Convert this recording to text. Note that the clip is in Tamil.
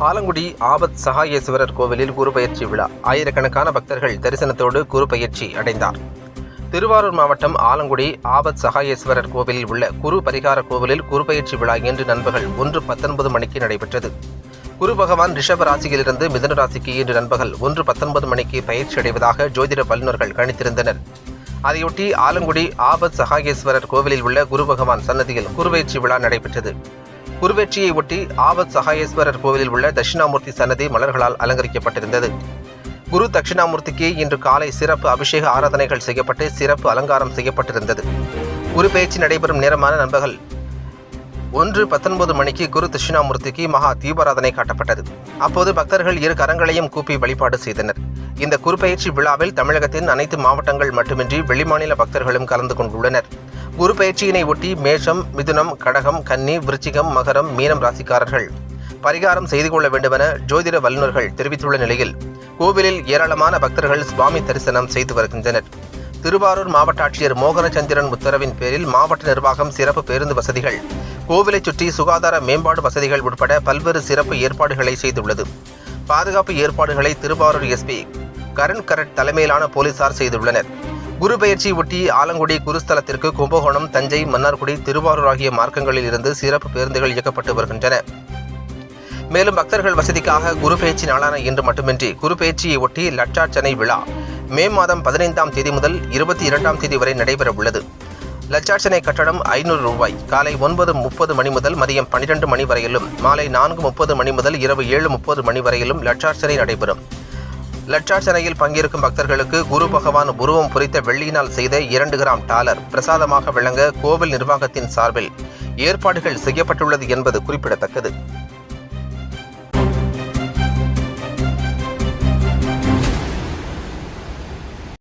ஆலங்குடி ஆபத் சகாயேஸ்வரர் கோவிலில் குருபெயர்ச்சி விழா. ஆயிரக்கணக்கான பக்தர்கள் தரிசனத்தோடு குருபெயர்ச்சி அடைந்தார். திருவாரூர் மாவட்டம் ஆலங்குடி ஆபத் சகாயேஸ்வரர் கோவிலில் உள்ள குரு பரிகார கோவிலில் குருபெயர்ச்சி விழா இன்று நண்பகல் ஒன்று பத்தொன்பது மணிக்கு நடைபெற்றது. குரு பகவான் ரிஷப ராசியிலிருந்து மிதன ராசிக்கு இன்று நண்பகல் ஒன்று பத்தொன்பது மணிக்கு பயிற்சி அடைவதாக ஜோதிட வல்லுநர்கள் கணித்திருந்தனர். அதையொட்டி ஆலங்குடி ஆபத் சகாயேஸ்வரர் கோவிலில் உள்ள குரு பகவான் சன்னதியில் குருபெயர்ச்சி விழா நடைபெற்றது. குருவெற்றியை ஒட்டி ஆபத் சகாயேஸ்வரர் கோவிலில் உள்ள தட்சிணாமூர்த்தி சன்னதி மலர்களால் அலங்கரிக்கப்பட்டிருந்தது. குரு தட்சிணாமூர்த்திக்கு இன்று காலை சிறப்பு அபிஷேக ஆராதனைகள் செய்யப்பட்டு சிறப்பு அலங்காரம் செய்யப்பட்டிருந்தது. குரு பேச்சு நடைபெறும் நேரமான நண்பகல் ஒன்று பத்தொன்பது மணிக்கு குரு தட்சிணாமூர்த்திக்கு மகா தீபாராதனை காட்டப்பட்டது. அப்போது பக்தர்கள் இரு கரங்களையும் கூப்பி வழிபாடு செய்தனர். இந்த குருபெயர்ச்சி விழாவில் தமிழகத்தின் அனைத்து மாவட்டங்கள் மட்டுமின்றி வெளிமாநில பக்தர்களும் கலந்து கொண்டுள்ளனர். குரு பயிற்சியினை ஒட்டி மேஷம் மிதுனம் கடகம் கன்னி விருச்சிகம் மகரம் மீனம் ராசிக்காரர்கள் பரிகாரம் செய்து கொள்ள வேண்டுமென ஜோதிட வல்லுநர்கள் தெரிவித்துள்ள நிலையில் கோவிலில் ஏராளமான பக்தர்கள் சுவாமி தரிசனம் செய்து வருகின்றனர். திருவாரூர் மாவட்ட ஆட்சியர் மோகனச்சந்திரன் உத்தரவின் பேரில் மாவட்ட நிர்வாகம் சிறப்பு பேருந்து வசதிகள் கோவிலை சுற்றி சுகாதார மேம்பாடு வசதிகள் உட்பட பல்வேறு சிறப்பு ஏற்பாடுகளை செய்துள்ளது. பாதுகாப்பு ஏற்பாடுகளை திருவாரூர் எஸ்பி கரண் கரட் தலைமையிலான போலீசார் செய்துள்ளனர். குரு பெயர்ச்சியை ஒட்டி ஆலங்குடி குருஸ்தலத்திற்கு கும்பகோணம் தஞ்சை மன்னார்குடி திருவாரூர் ஆகிய மார்க்கங்களில் இருந்து சிறப்பு பேருந்துகள் இயக்கப்பட்டு வருகின்றன. மேலும் பக்தர்கள் வசதிக்காக குரு பெயர்ச்சி நாளான இன்று மட்டுமின்றி குரு பெயர்ச்சியை ஒட்டி லட்சார்ச்சனை விழா மே மாதம் பதினைந்தாம் தேதி முதல் இருபத்தி இரண்டாம் தேதி வரை நடைபெற உள்ளது. லட்சார்ச்சனை கட்டணம் ஐநூறு ரூபாய். காலை ஒன்பது முப்பது மணி முதல் மதியம் பன்னிரண்டு மணி வரையிலும் மாலை நான்கு முப்பது மணி முதல் இரவு ஏழு முப்பது மணி வரையிலும் லட்சார்ச்சனை நடைபெறும். லட்சார்ச்சனையில் பங்கேற்கும் பக்தர்களுக்கு குரு பகவான் உருவம் பொறித்த வெள்ளியினால் செய்த இரண்டு கிராம் டாலர் பிரசாதமாக வழங்க கோவில் நிர்வாகத்தின் சார்பில் ஏற்பாடுகள் செய்யப்பட்டுள்ளது என்பது குறிப்பிடத்தக்கது.